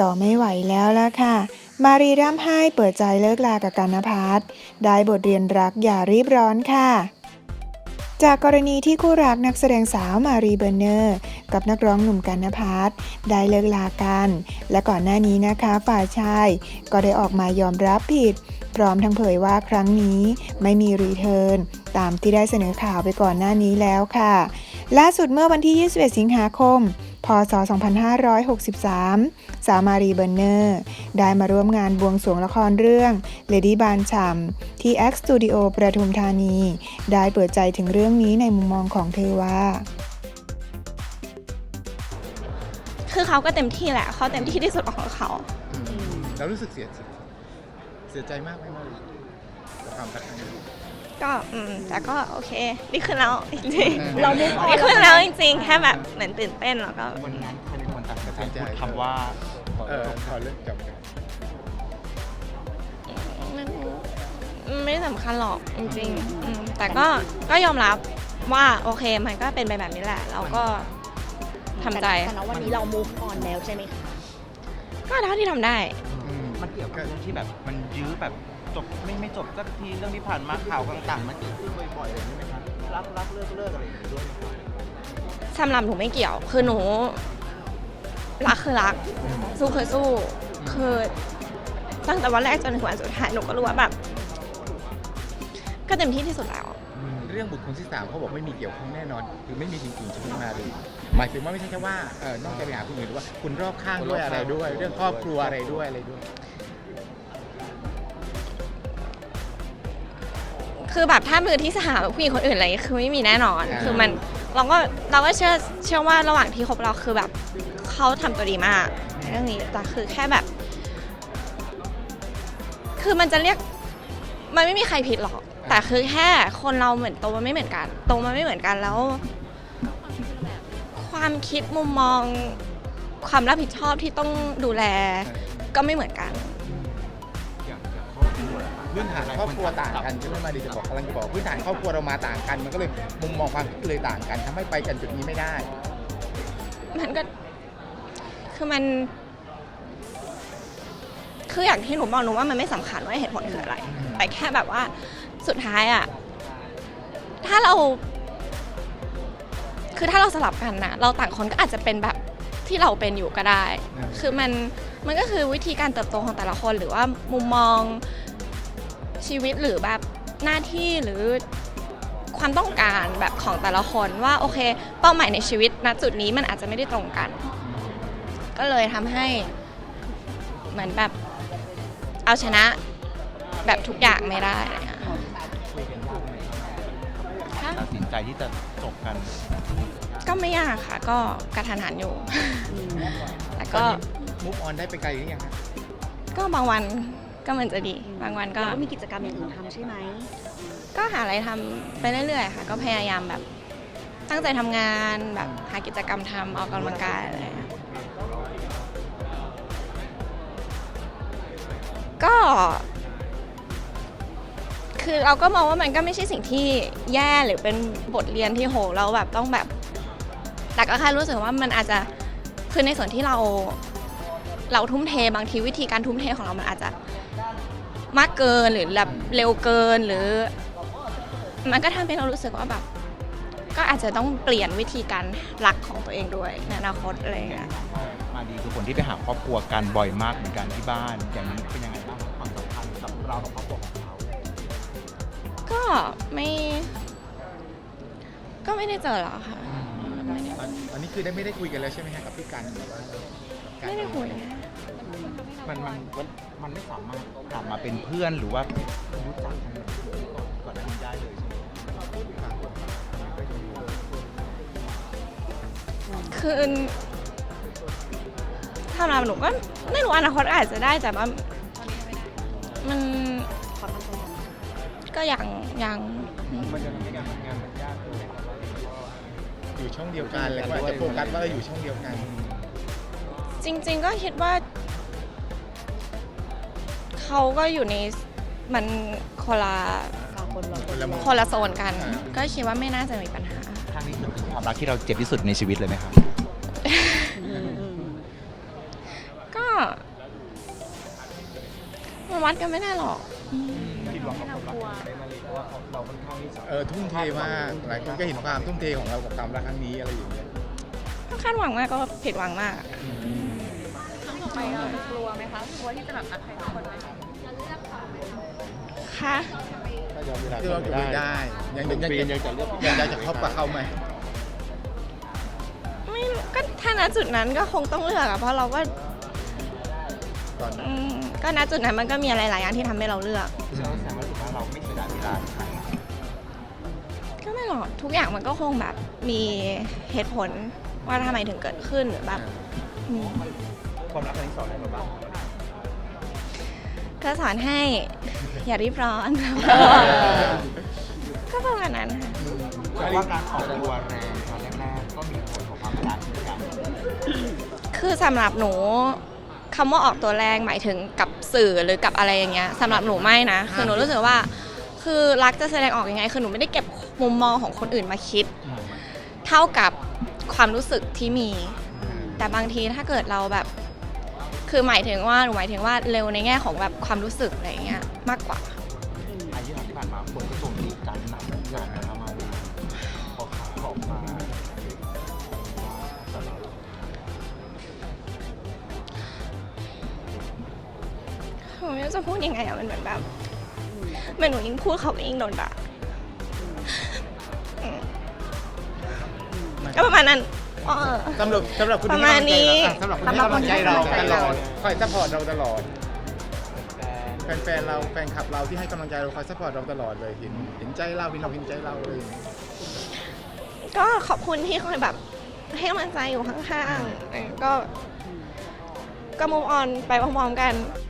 ต่อไม่ไหวแล้วล่ะค่ะ มารีร่ำไห้เปิดใจเลิกลากับกันนภัสได้บทเรียนรักอย่ารีบร้อนค่ะ จากกรณีที่คู่รักนักแสดงสาวมารีเบอร์เนอร์ กับนักร้องหนุ่มกันนภัสได้เลิกลากัน และก่อนหน้านี้นะคะฝ่ายชาย ก็ได้ออกมายอมรับผิด พร้อมทั้งเผยว่าครั้งนี้ไม่มีรีเทิร์นตามที่ได้เสนอข่าวไปก่อนหน้านี้แล้วค่ะ ล่าสุดเมื่อวันที่ 21 สิงหาคม ศ 2563 สาวมารีเบอร์เนอร์ ได้มาร่วมงานบวงสรวงละครเรื่อง Lady บานฉ่ำที่ X Studio ประทุมธานี ได้เปิดใจถึงเรื่องนี้ในมุมมองของเธอว่าคือเขาก็เต็มที่แหละเขาเต็มที่ที่สุดของเขาเรารู้สึกเสียใจเสียใจมากไหมมารีกับความรักครั้งนี้ ก็อืมแต่ก็โอเคดีขึ้นแล้วจริงๆเรา move on ดีขึ้นแล้วจริงๆ แค่แบบเหมือนตื่นเต้นแล้วก็ วันนั้นใครเป็นคนตัดสินใจพูดคำว่าเออขอเลิกจบกันมันไม่ได้สำคัญหรอกจริงๆอืมแต่ก็ก็ยอมรับว่าโอเคมันก็เป็นไปแบบนี้แหละ เราก็ทำใจ แต่ณวันนี้เรา move on แล้วใช่ไหมคะ ก็เท่าที่ทำได้ อืมมันเกี่ยวกับเรื่องที่แบบมันยื้อแบบ จบไม่ไม่จบสักทีเรื่องที่ผ่านมาข่าวต่างๆมันเกิดขึ้นบ่อยๆอะไรอย่างนี้ไหมครับรักรักเลิกเลิกอะไรอย่างนี้ด้วยไหมครับสำหรับหนูไม่เกี่ยว คือหนู รักคือรัก สู้คือสู้ คือตั้งแต่วันแรกจนถึงวันสุดท้ายหนูก็รู้ว่าแบบ ก็เต็มที่ที่สุดแล้วเรื่องบุคคลที่สามเขาบอกไม่มีเกี่ยวข้องแน่นอน คือไม่มีจริงๆใช่ไหมมารีหมายถึงว่าไม่ใช่แค่ว่าเออนอกจากไปหาคนอื่นหรือว่าคุณรอบข้างด้วยอะไรด้วย เรื่องครอบครัวอะไรด้วยอะไรด้วย คือแบบถ้ามือที่สามกับผู้หญิงคนอื่นอะไรอย่างเงี้ยคือไม่มีแน่นอน อ่า คือมันเราก็เราก็เชื่อเชื่อว่าระหว่างที่คบเราคือแบบเขาทำตัวดีมากในเรื่องนี้แต่คือแค่แบบ คือมันจะเรียกมันไม่มีใครผิดหรอก แต่คือแค่คนเราเหมือนโตมาไม่เหมือนกันโตมาไม่เหมือนกันแล้ว ความคิดมุมมอง ความรับผิดชอบที่ต้องดูแล ก็ไม่เหมือนกัน พื้นฐานครอบครัวต่างกันใช่ไหมมารีจะบอกกำลังจะบอกพื้นฐานครอบครัวเรามาต่างกัน มันก็เลยมุมมองความคิดเลยต่างกันทำให้ไปกันจุดนี้ไม่ได้ มันก็ คือมัน คืออย่างที่หนูบอกหนูว่ามันไม่สำคัญว่าเหตุผลคืออะไรแต่แค่แบบว่าสุดท้ายอะถ้าเรา คือถ้าเราสลับกันนะเราต่างคนก็อาจจะเป็นแบบที่เราเป็นอยู่ก็ได้อืมคือมันมันก็คือวิธีการเติบโตของแต่ละคนหรือว่ามุมมอง ชีวิตหรือแบบหน้าที่หรือความต้องการแบบของแต่ละคนว่าโอเค เป้าหมายในชีวิตณจุดนี้มันอาจจะไม่ได้ตรงกัน ก็เลยทำให้เหมือนแบบเอาชนะแบบทุกอย่างไม่ได้อะไรเงี้ยค่ะตัดสินใจที่จะจบกัน ก็ไม่ยากค่ะ ก็กระทันหันอยู่แต่ตอก็นนี้มุกออนได้ไปไกลหรือยังคะก็บางวัน ก็เหมือนจะดี บางวันก็ แล้วมีกิจกรรมอย่างอื่นทำใช่ไหมก็หาอะไรทำไปเรื่อยๆค่ะ ก็พยายามแบบตั้งใจทำงานแบบหากิจกรรมทำออกกำลังกายอะไรอย่างเงี้ยก็ คือเราก็มองว่ามันก็ไม่ใช่สิ่งที่แย่หรือเป็นบทเรียนที่โหเราแบบต้องแบบ แต่ก็แค่รู้สึกว่ามันอาจจะคือในส่วนที่เรา เราทุ่มเทบางทีวิธีการทุ่มเทของเรามันอาจจะมากเกินหรือแบบเร็วเกินหรือ มันก็ทำให้เรารู้สึกว่าแบบ ก็อาจจะต้องเปลี่ยนวิธีการรักของตัวเองด้วยในอนาคตอะไรอย่างเงี้ยมาดีคือคนที่ไปหาครอบครัวกันบ่อยมากเหมือนกันที่บ้าน อย่างนี้เป็นยังไงบ้างความสัมพันธ์กับเรากับครอบครัวของเขาก็ไม่ก็ไม่ได้เจอหรอกค่ะไม่ได้ตอนตอนนี้คือได้ไม่ได้คุยกันแล้วใช่ไหมฮะกับพี่กันหรือว่าการไม่ได้คุย มันมันมันมันไม่สามารถกลับมาเป็นเพื่อนหรือว่ารู้จักกันก่อนหน้านี้ได้เลยใช่ไหมคือถ้าเราหนูก็ไม่รู้อนาคตอาจจะได้แต่ว่ามันขอทำตัวก่อนก็ยังยังมันจะทำให้การทำงานมันยากขึ้นอยู่ช่องเดียวกันแล้วก็อาจจะโฟกัสว่าเราอยู่ช่องเดียวกัน จริง ๆ ก็คิดว่า เขาก็อยู่ในมันคนละค่ะคนเราคนละมุมคนละโซนกันอ่าก็คิดว่าไม่น่าจะมีปัญหา ครั้งนี้คือความรักที่เราเจ็บที่สุดในชีวิตเลยไหมครับอืมอืมก็มันวัดกันไม่ได้หรอกผิดหวังกับความรักในมารีเพราะว่าเราค่อนข้างที่จะเออทุ่มเทมากหลายคนก็เห็นความทุ่มเทของเรากับความรักครั้งนี้อะไรอย่างเงี้ยถ้าคาดหวังมากก็ผิดหวังมาก ไปเรากลัวไหมคะกลัวที่จะแบบรักใครสักคนไหมค่ะ ถ้ายอมเวลาคือเราอยู่ไม่ได้ ยังยังยังยังจะยังอยากจะคบกับเขาไหมไม่รู้ก็ถ้าณจุดนั้นก็คงต้องเลือกอะเพราะเราก็ตอนนั้นอืมก็ณจุดนั้นมันก็มีอะไรหลายอย่างที่ทำให้เราเลือก แสดงว่าแสดงว่าถือว่าเราไม่เสียดายเวลาใครก็ไม่หรอกทุกอย่างมันก็คงแบบมีเหตุผลว่าทำไมถึงเกิดขึ้นหรือแบบอืม ความรักครั้งนี้สอนอะไรเราบ้างก็สอนให้ อย่ารีบร้อน ก็ประมาณนั้นค่ะเพราะว่าการออกตัวแรงตอนแรกๆก็มีผลต่อความรักเหมือนกันคือสำหรับหนูคำว่าออกตัวแรงหมายถึงกับสื่อหรือกับอะไรอย่างเงี้ยสำหรับหนูไม่นะ คือหนูรู้สึกว่า คือรักจะแสดงออกยังไง คือหนูไม่ได้เก็บมุมมองของคนอื่นมาคิด เท่ากับความรู้สึกที่มี แต่บางทีถ้าเกิดเราแบบ คือหมายถึงว่าหนูหมายถึงว่าเร็วในแง่ของแบบความรู้สึกอะไรอย่างเงี้ยมากกว่าอายุที่ผ่านมาคนก็โจมตีกันหนักเหมือนกันนะมารีพอข่าวออกมาตลอดหนูไม่รู้จะพูดยังไงอะมันเหมือนแบบเหมือนหนูยิ่งพูดเขาก็ยิ่งโดนด่าอืมก็ประมาณนั้น อ๋อสำหรับสำหรับคุณประมาณนี้สำหรับคุณที่ให้กำลังใจเราตลอดคอยซัพพอร์ตเราตลอด แฟนๆเราแฟนคลับเราที่ให้กำลังใจเราคอยซัพพอร์ตเราตลอดเลยเห็นเห็นใจเราเห็นเราเห็นใจเราเลย ก็ขอบคุณที่คอยแบบให้กำลังใจอยู่ข้างๆเออก็ก็มุมออนไปพร้อมๆกันอ